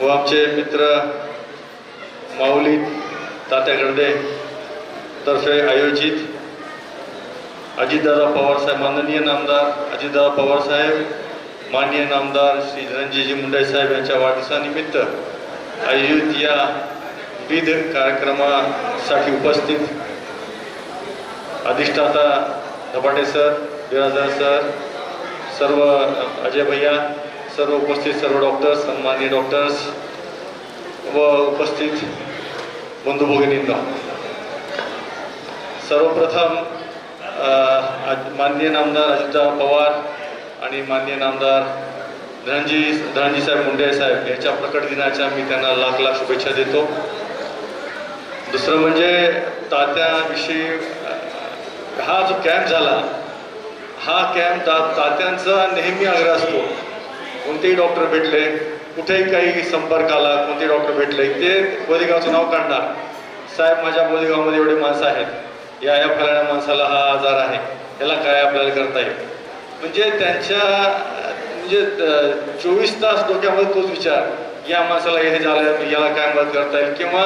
व आमचे मित्र माऊली तात्या गर्दे तर्फे आयोजित अजितदादा पवारसाहेब माननीय नामदार अजितदादा पवारसाहेब माननीय नामदार श्री धनंजयजी मुंडे साहेब यांच्या वाढदिवसानिमित्त आयोजित या विविध कार्यक्रमासाठी उपस्थित अधिष्ठाता धपाटे सर बिराजदार सर सर्व अजय भैया सर्व उपस्थित सर्व डॉक्टर्स सन्माननीय डॉक्टर्स व उपस्थित बंधू भगिनींना. सर्वप्रथम माननीय नामदार अजितदादा पवार आणि माननीय नामदार धनजी धनजीसाहेब मुंडे साहेब यांच्या प्रकट दिनाच्या मी त्यांना लाख लाख शुभेच्छा देतो. दुसरं म्हणजे तात्याविषयी हा जो कॅम्प झाला हा कॅम्प ता तात्यांचा नेहमी आग्रह असतो. कोणतेही डॉक्टर भेटले कुठेही काही संपर्क आला कोणते डॉक्टर भेटले ते बोदेगावचं नाव काढणार. साहेब माझ्या बोदेगावमध्ये एवढे माणसं आहेत. या या फलाण्या माणसाला हा आजार आहे. याला काय आपल्याला करता येईल? म्हणजे त्यांच्या म्हणजे चोवीस तास डोक्यामध्ये तोच विचार. या माणसाला हे झालं याला काय मदत करता येईल? किंवा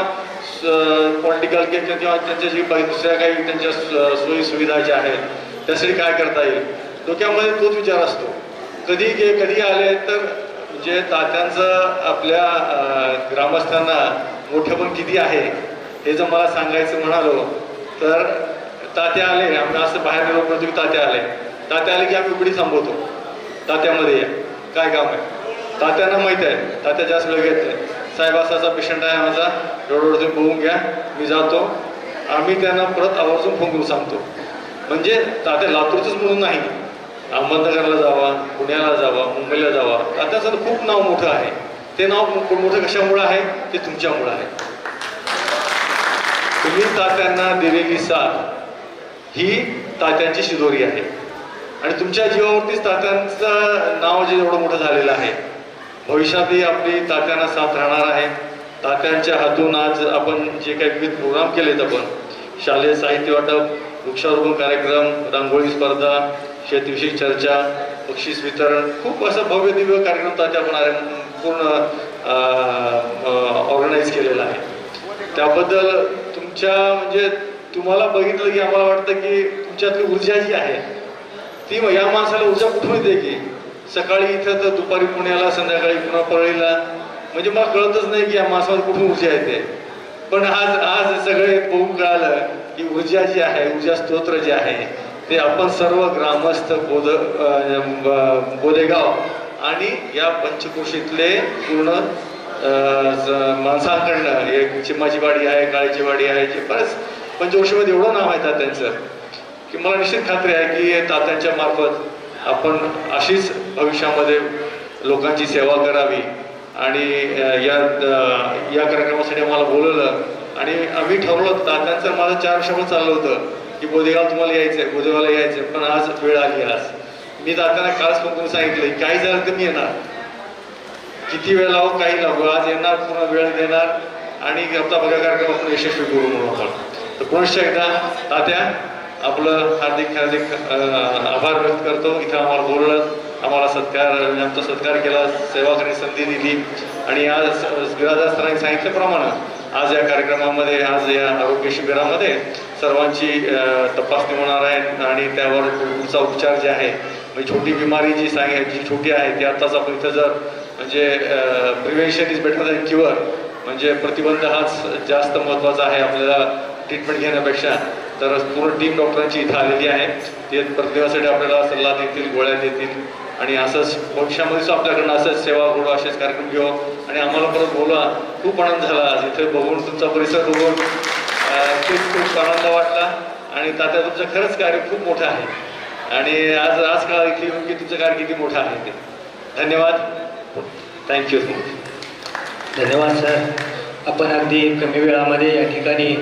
पॉलिटिकल किंवा त्यांच्याशी काही दुसऱ्या काही त्यांच्या सोयी सुविधा ज्या आहेत त्यासाठी काय करता येईल? डोक्यामध्ये तोच विचार असतो. कधी गे कधी आले तर म्हणजे तात्यांचं आपल्या ग्रामस्थांना मोठं पण किती आहे हे जर मला सांगायचं म्हणालो तर तात्या आले आम्ही असं बाहेर गेलो म्हणतो की तात्या आले. तात्या आले की आम्ही उघडी थांबवतो. तात्यामध्ये या. काय काम आहे? तात्यांना माहीत आहे. तात्या जास्त वेळ घेत नाही. साहेब असाचा पेशंट आहे माझा. एवढं तुम्ही बघून घ्या. मी जातो. आम्ही त्यांना परत आवर्जून फोन करून सांगतो. म्हणजे तात्या लातूरचंच म्हणून नाही. अहमदनगरला जावा पुण्याला जावा मुंबईला जावा. आता सर खूप नाव मोठं आहे. ते नाव मोठं कशामुळं आहे? ते तुमच्यामुळं आहे. तुम्ही तात्यांना दिलेली साथ ही तात्यांची शिदोरी आहे. आणि तुमच्या जीवावरतीच तात्यांचं नाव जे एवढं मोठं झालेलं आहे भविष्यातही आपली तात्यांना साथ राहणार आहे. तात्यांच्या हातून आज आपण जे काही विविध प्रोग्राम केलेत आपण शालेय साहित्य वाटप वृक्षारोपण कार्यक्रम रांगोळी स्पर्धा शेतीविषयी चर्चा बक्षीस वितरण खूप असं भव्य दिव्य कार्यक्रम तात्या आपण पूर्ण ऑर्गनाईज केलेला आहे. त्याबद्दल तुमच्या म्हणजे तुम्हाला बघितलं की आम्हाला वाटतं की तुमच्यातली ऊर्जा जी आहे ती मग या माणसाला ऊर्जा कुठून येते की सकाळी इथं तर दुपारी पुण्याला संध्याकाळी पुन्हा परळीला म्हणजे मला कळतच नाही की या माणसाला कुठून ऊर्जा येते. पण आज आज सगळे बघून कळालं की ऊर्जा जी आहे ऊर्जा स्तोत्र जे आहे ते आपण सर्व ग्रामस्थ बोध बोदेगाव आणि या पंचकोशीतले पूर्ण अं, माणसांकडनं एक चिम्माची वाडी आहे काळीची वाडी आहे जे बरंच पंचकोशीमध्ये एवढं नाव आहे तात्यांचं की मला निश्चित खात्री आहे की तात्यांच्या मार्फत आपण अशीच भविष्यामध्ये लोकांची सेवा करावी. आणि या या कार्यक्रमासाठी आम्हाला बोलवलं. आणि आम्ही ठरवलं तात्यांचं माझं चार शब्द चाललं होतं. की बोदेगाव तुम्हाला यायचं आहे बोदेगावला यायचं आहे पण आज वेळ आली आज. मी जाताना कालच फोन सांगितलं की काही झालं तर मी येणार किती वेळ लावू काही लावू आज येणार पुन्हा वेळ देणार आणि आपला बघा कार्यक्रम आपण यशस्वी करू म्हणून आपण. तर पुनश्च एकदा तात्या आपलं हार्दिक हार्दिक आभार व्यक्त करतो. इथं आम्हाला बोललं आम्हाला सत्कार आमचा सत्कार केला सेवा करण्याची संधी दिली. आणि आज बिराजदार सरांनी सांगितल्याप्रमाणे आज या कार्यक्रमामध्ये आज या आरोग्य शिबिरामध्ये सर्वांची तपासणी होणार आहे आणि त्यावर पुढचा उपचार जे आहे म्हणजे छोटी बिमारी जी सांग जी छोटी आहे ती आत्ताच आपण इथं जर म्हणजे prevention is better than cure म्हणजे प्रतिबंध हाच जास्त महत्त्वाचा आहे आपल्याला ट्रीटमेंट घेण्यापेक्षा. तर पूर्ण टीम डॉक्टरांची इथं आलेली आहे. ते प्रतिबंधासाठी आपल्याला सल्ला देतील गोळ्या देतील आणि असंच भविष्यामध्ये आपल्याकडनं असंच सेवा बोलू असेच कार्यक्रम घेऊ. आणि आम्हाला परत बोला खूप आनंद झाला आज. इथे बघून तुमचा परिसर बघून खूप खूप आनंद वाटला आणि तात्या तुमचं खरंच कार्य खूप मोठं आहे. आणि आज आज काळ इथे येऊन की तुमचं कार्य किती मोठं आहे ते. धन्यवाद. थँक्यू धन्यवाद सर आपण अगदी कमी वेळामध्ये या ठिकाणी